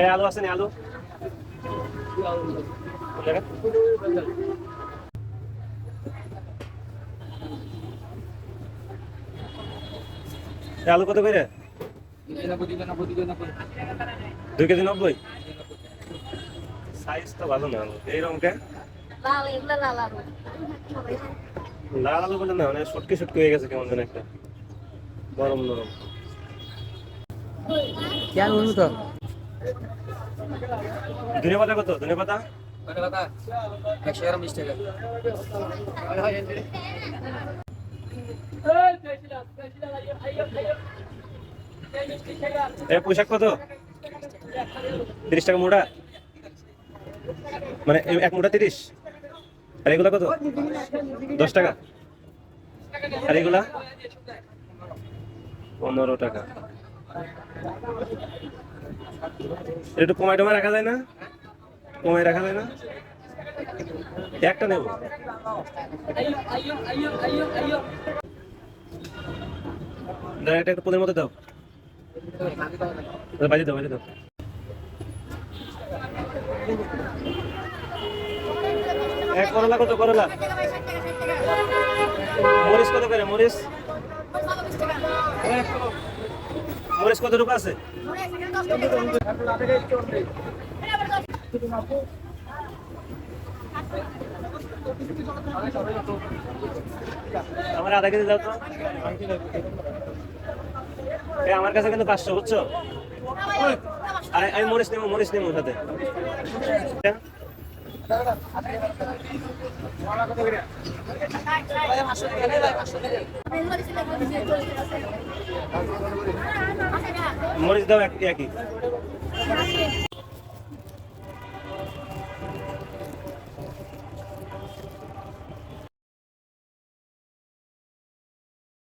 এই আলু আছে নি, আলু? আলু কত করে? দুই কেজি নব্বই? সাইজ তো ভালো না এইরকম কে লাল, এগুলো লাল আলু। লাল আলু বলে না মানে হয়ে গেছে কেমন যেন একটা। নরম নরম কেন বলব তো ধনে পাতা কত? ধনে পাতা? একশো গ্রাম বিশ টাকা। এ পোশাক কত? তিরিশ টাকা মোটা? মানে এক মোটা তিরিশ? আর এগুলা কত? দশ টাকা? আর এগুলা? পনেরো টাকা। একটু কমাই টমাই রাখা যায় না? কমাই রাখা যায় না? একটা নেব। দাঁড়া, এটা একটু পদের মধ্যে দাও। বাজে দাও বাজে দাও। এক করলা কত করলা? মরিচ কত করে? মরিচ? মরিচ কত রূপ আছে? আমার আধা কেজি দাও তো। আমার কাছে কিন্তু পাঁচশো, বুঝছ? আমি মরিচ নেব মরিচ নেব সাথে। মরিচ দাও এক- একই।